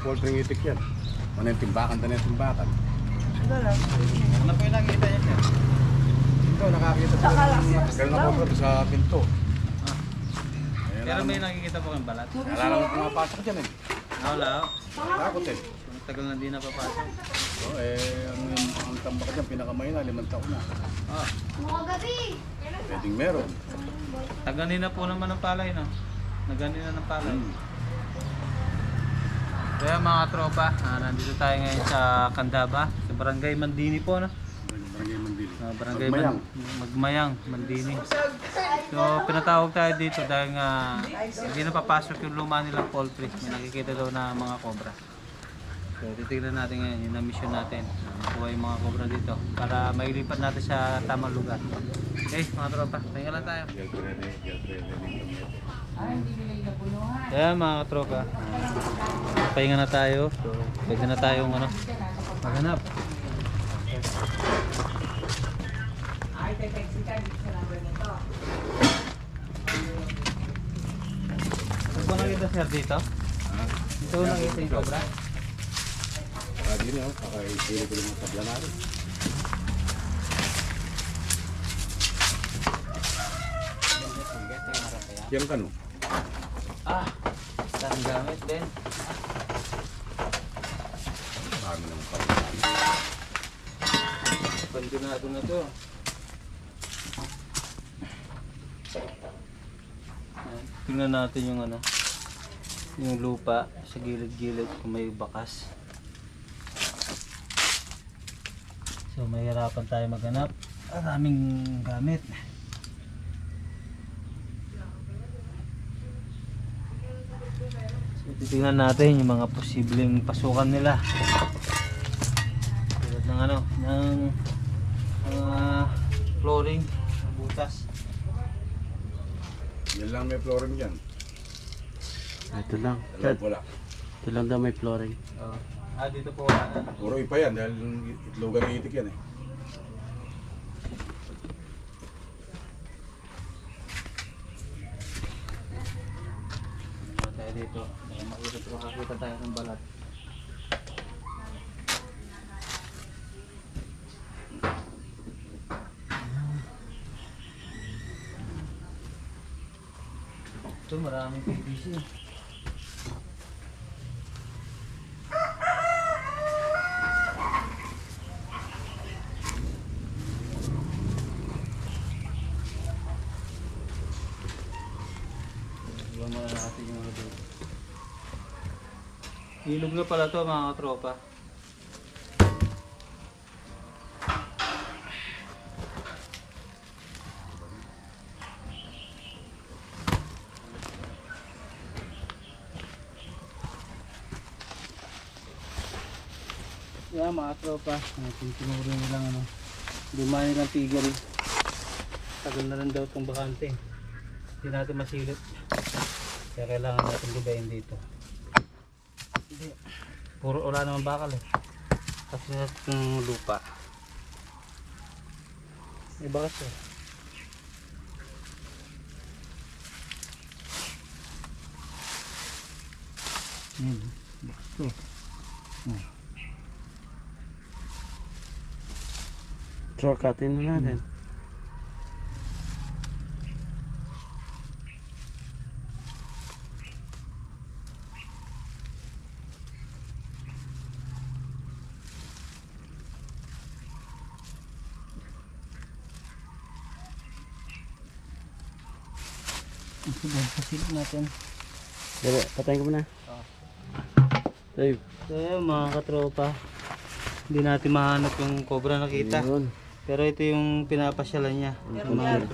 ng itik yan. Ano yung timbakan, tayo yung timbakan. Ano po yung nakita niya sir? Ito, nakakita ng matagal na cobra doon sa pinto. Ayun, Pero alam may nakikita po kang balat. Naalala mo pumapasok dyan eh. Ah, wala oh. Takot eh. Matagal na di napapasok. So, eh, ang, ang tambak dyan, pinakamay na, limang taon na. Ah, Pwedeng meron. taganin na po naman ng palay no. Naganin na ng palay. Hmm. Kaya mga tropa, ah, nandito tayo ngayon sa Candaba, sa Barangay Mandini po no. Barangay Mandili. Ah, barangay Magmayang. Man- Magmayang, Mandini. So, pinatawag tayo dito dahil nga hindi na papasok yung luma nilang poultry. May nakikita daw na mga cobra. So, titignan natin ngayon yung na-mission natin. Ah, Makuha yung mga cobra dito para mailipat natin sa tamang lugar. Okay, mga tropa, tingnan lang tayo. Girlfriend eh, girlfriend eh, yung Kaya mga tropa, ah, pahinga na tayo. Pwede na tayong ano, maghanap. Ano ba nakita sir dito? Ito nakita yung cobra? Saka din yun, kakaisili ko yung tabla natin. Yan ka no? Ah, saan gamit din? Marami naman pa. Abandonado na to. Tingnan natin yung ano, yung lupa sa gilid-gilid kung may bakas. So mahirapan tayo maghanap. Maraming gamit. So titingnan natin yung mga posibleng pasukan nila. Ano, ng mga flooring, butas. Yan lang may flooring dyan. Ito lang. Dalawa wala. Ito lang daw may flooring. Oh. Ah, dito po wala na. Puro ipa yan dahil itlogan ng itik yan eh. Tayo dito? Ay, makikita, tayo ng balat. Ito maraming PVC. Dito. Ilog na pala to mga tropa. Mga tropa. Natin tinuro nilang ano. Luma nilang tigil. Tagal na rin daw itong bakante. Hindi natin masilip. Kaya kailangan natin libayin dito. Hindi. Puro wala naman bakal eh. Kasi itong lupa. May bakas eh. Hmm. Bakas to. Shortcutin na natin. Ba? Pasilip natin. Dali, patayin ko muna. Dave. So yun mga katropa. Hindi natin mahanap yung cobra nakita. Yun. Pero ito yung pinapasyalan niya. Yung mga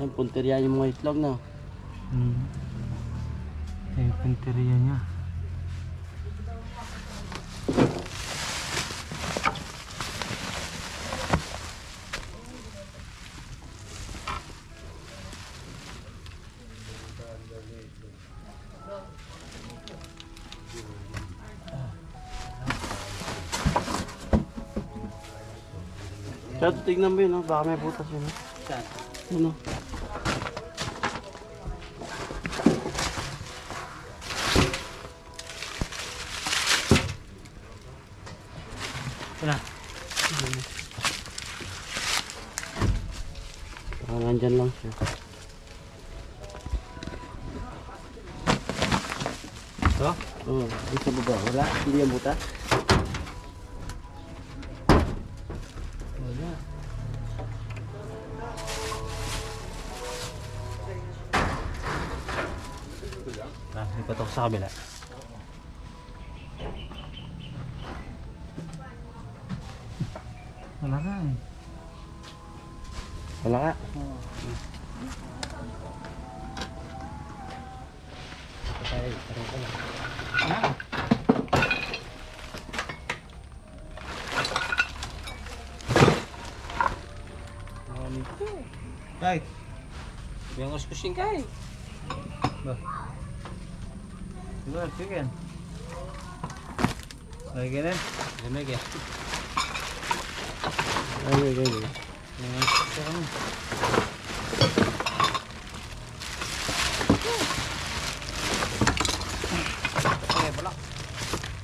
Yan, punteriya yung mga itlog na. Hmm. Ito yung pinteriya niya. Chato, tignan mo yun, no? baka may butas yun. No? Saan? Ano? Wala. Baka nandyan lang siya. Ito? Oo, dito baba. Wala? Hindi yung butas? May patok sa kabila. Wala nga eh. Wala ka. Patay, parang ka lang. Tay! Yung kuskusin ka eh. Ba? Siguro, chicken. Lagi ka na? Lamig eh. Ay, ay, ay. Lamig ka kami.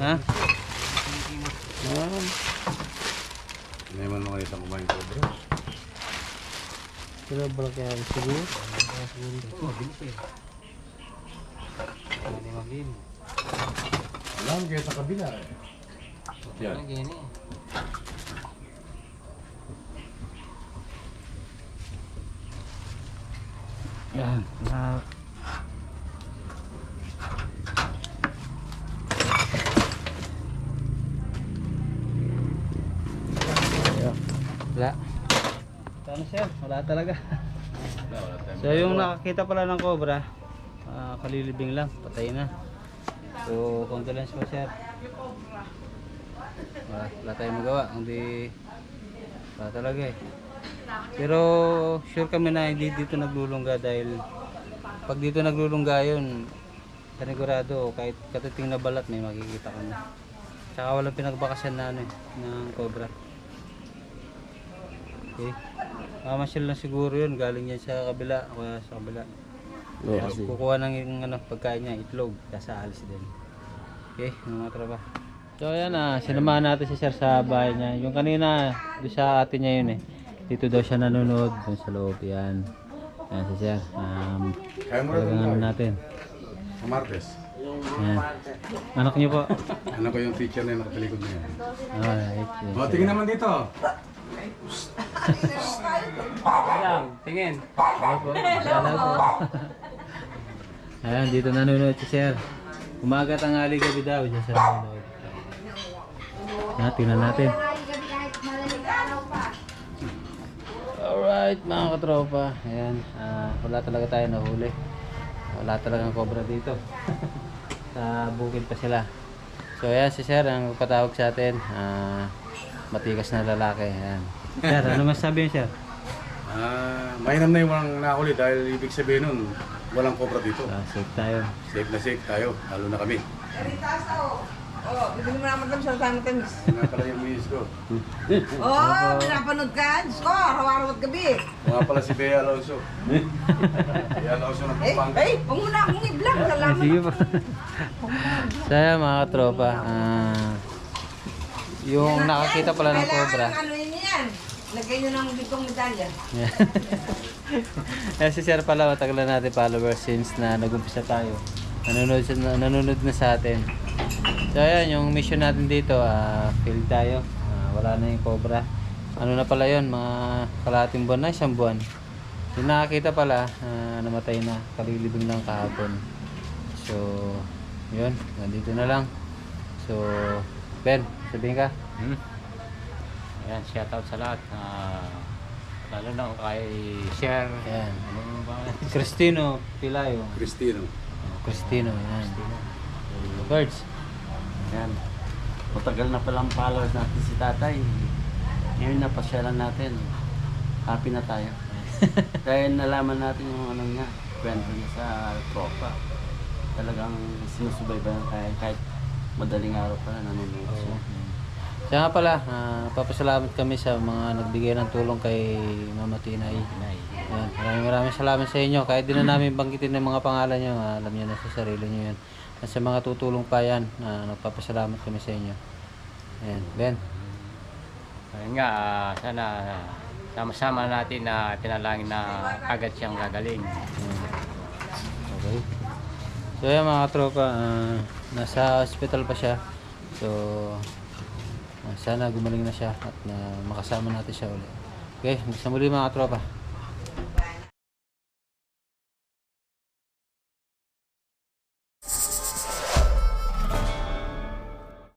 Ha? Ayan. Hindi man makita kumain ko bro. Sila ba kaya siguro? Alam kayo sa kabila eh. Yan. Yan. Ah. Wala. Ano sir? Wala talaga. Wala, wala So yung nakakita pala ng cobra, ah, kalilibing lang, patay na. So condolence po sir. Wala, wala tayong magawa, hindi wala talaga eh. Pero sure kami na hindi dito naglulungga dahil pag dito naglulungga yun, panigurado kahit katiting na balat may makikita ka na. Tsaka walang pinagbakasan na ano eh, ng cobra. Okay. Mamasyal lang siguro yun, galing yan sa kabila, o sa kabila. Oo, Tapos kasi. kukuha ng yung, ano, pagkain niya, itlog, tapos aalis din. Okay, mga tropa. So ayan ah, sinamahan natin si Sir sa bahay niya. Yung kanina, doon sa atin niya yun eh. Dito daw siya nanonood, doon sa loob yan. Ayan si Sir. Um, Kaya mo rin talagang ano natin. Sa Martes. Ayan. Anak niyo po. Ano ko yung teacher na yung nakatalikod niya. Alright. O, tingin naman dito. Tingin. Hello po. Hello po. Ayan, dito nanonood si Sir. Umaga tanghali gabi daw siya sa nanonood. Na, tingnan natin. Alright, mga katropa. Ayan, ah, wala talaga tayo nahuli. Wala talagang cobra dito. sa bukid pa sila. So ayan si Sir ang patawag sa atin. Ah, matigas na lalaki. Ayan. Sir, ano masasabi niyo, Sir? Ah, mainam na yung nakahuli dahil ibig sabihin nun, walang cobra dito. Ah, safe tayo. Safe na safe tayo, lalo na kami. Oh, bibili mo naman kami sa Temis. Yan nga pala yung miss ko. Oh, pinapanood ka. Diyos ko, araw-araw at gabi. Mga pala si Bea Alonso. Bea Alonso ng Pampanga. eh, huwag mo na akong i-vlog. Ah, Salamat. sige po. so ayan mga katropa, ah, yung nakakita pala ng cobra. Kailangan ano yun yan. Lagay nyo ng bitong medalya. eh, si Sir pala, matagal na natin followers since na nag-umpisa tayo. Nanonood, siya- nanonood na sa atin. So ayan, yung mission natin dito, ah, fail tayo. Ah, wala na yung cobra. Ano na pala yun, mga kalahating buwan na, isang buwan. Yung nakakita pala, ah, namatay na, kalilibing lang kahapon. So, yun, nandito na lang. So, Ben, sabihin ka. Hmm. Ayan, shout out sa lahat. Ah, lalo na kay Share. Ayan. Ano ba? Cristino Pilayo. Cristino. Oh, Cristino, yan. Birds. Yan. Matagal na palang followers natin si tatay. Ngayon na pasyalan natin. Happy na tayo. Dahil nalaman natin yung ano niya, kwento niya sa tropa. Talagang sinusubaybayan kaya kahit madaling araw pa na nanonood siya. Siya nga pala, ah, papasalamat kami sa mga nagbigay ng tulong kay Mama Tinay. Yan, maraming maraming salamat sa inyo. Kahit di na namin banggitin ng mga pangalan nyo, ah, alam nyo na sa sarili nyo yan. At sa mga tutulong pa yan, ah, nagpapasalamat kami sa inyo. Ayan, Ben. Ayun nga, ah, sana sama-sama natin na pinalangin na agad siyang gagaling. Okay. So yan mga tropa, ah, nasa hospital pa siya. So sana gumaling na siya at na makasama natin siya ulit. Okay, sa muli mga tropa.